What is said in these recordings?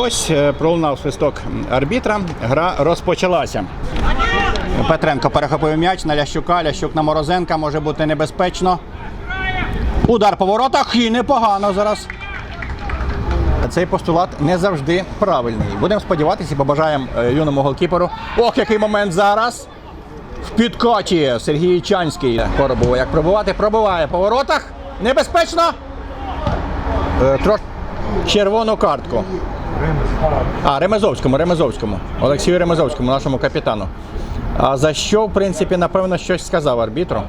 ось е, пролунав свисток арбітра. Гра розпочалася. Петренко перехопив м'яч на Лящука. Лящук на Морозенка може бути небезпечно. Удар по воротах і непогано зараз. Цей постулат не завжди правильний. Будемо сподіватися і побажаємо е, юному голкіперу. Ох, який момент зараз! В підкаті Сергій Чанський. Коробово як пробувати, пробиває по воротах. Небезпечно. Е, Трош... Червону картку. А, Ремезовському, Ремезовському. Олексію Ремезовському, нашому капітану. А за що, в принципі, напевно, щось сказав арбітру.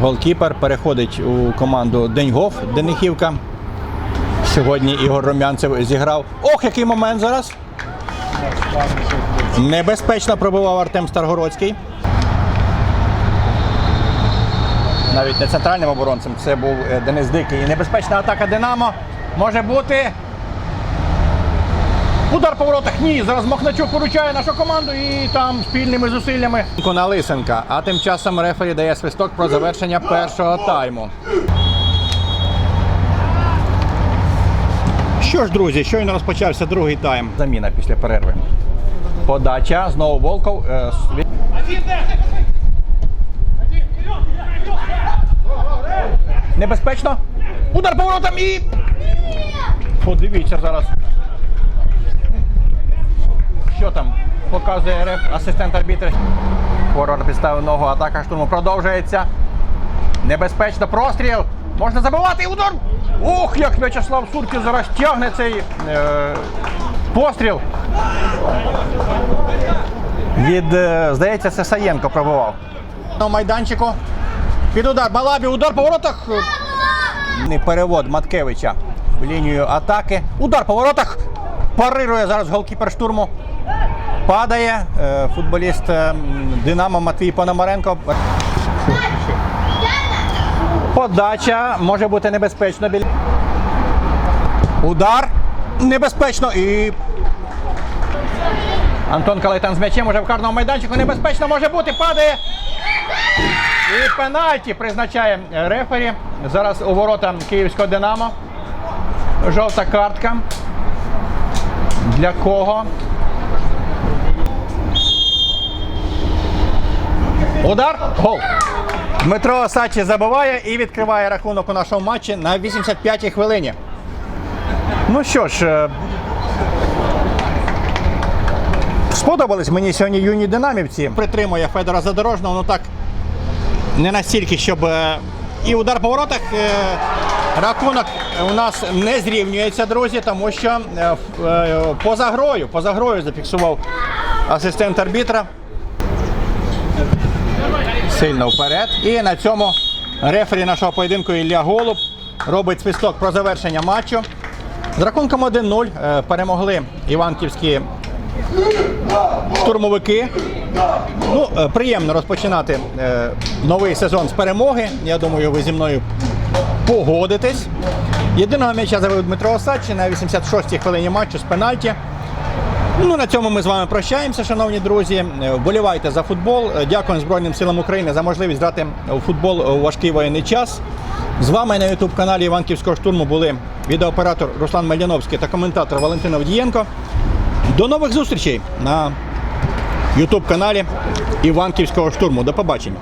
Голкіпер переходить у команду Деньгов Денихівка. Сьогодні Ігор Румянцев зіграв. Ох, який момент зараз! Небезпечно пробивав Артем Старгородський. Навіть не центральним оборонцем, це був е, Денис Дикий. Небезпечна атака Динамо. Може бути. Удар по воротах. Ні, зараз Мохначук поручає нашу команду і там спільними зусиллями. На Лисенка. А тим часом рефері дає свисток про завершення першого тайму. Що ж, друзі, щойно розпочався другий тайм. Заміна після перерви. Подача. Знову Волков. Е, Небезпечно. Удар по воротам і. Подивіться зараз. Що там показує реф, асистент арбітр. Форвард підставив ногу, атака штурму продовжується. Небезпечно простріл. Можна забивати удар. Ух, як В'ячеслав Сурків зараз тягне цей е, постріл. Від, е, здається, це Саєнко пробивав. На майданчику. Під удар. Балабі, удар по воротах. Перевод Маткевича в лінію атаки. Удар по воротах. Парирує зараз голкіпер штурму. Падає е, футболіст е, Динамо Матвій Пономаренко. Подача може бути небезпечно. Удар. Небезпечно і. Антон Калайтан з м'ячем уже в карному майданчику. Небезпечно може бути. Падає. І пенальті призначає е, рефері. Зараз у ворота київського Динамо. Жовта картка. Для кого? Удар. Гол. Дмитро Осадчий забиває і відкриває рахунок у нашому матчі на 85-й хвилині. Ну що ж, е, сподобались мені сьогодні юні динамівці. Притримує Федора Задорожного, ну так не настільки, щоб е, і удар по воротах. е, Рахунок у нас не зрівнюється, друзі, тому що е, поза грою, поза грою зафіксував асистент арбітра. Сильно вперед. І на цьому рефері нашого поєдинку Ілля Голуб робить свисток про завершення матчу. З рахунком 1-0 е, перемогли іванківські штурмовики. Ну, е, приємно розпочинати е, новий сезон з перемоги. Я думаю, ви зі мною погодитесь. Єдиного м'яча завив Дмитро Осадчий на 86-й хвилині матчу з пенальті. Ну, на цьому ми з вами прощаємося, шановні друзі. Е, Вболівайте за футбол. Дякуємо Збройним силам України за можливість грати у футбол у важкий воєнний час. З вами на youtube каналі Іванківського штурму були відеооператор Руслан Мельяновський та коментатор Валентин Авдієнко. До нових зустрічей на youtube каналі Іванківського штурму. До побачення.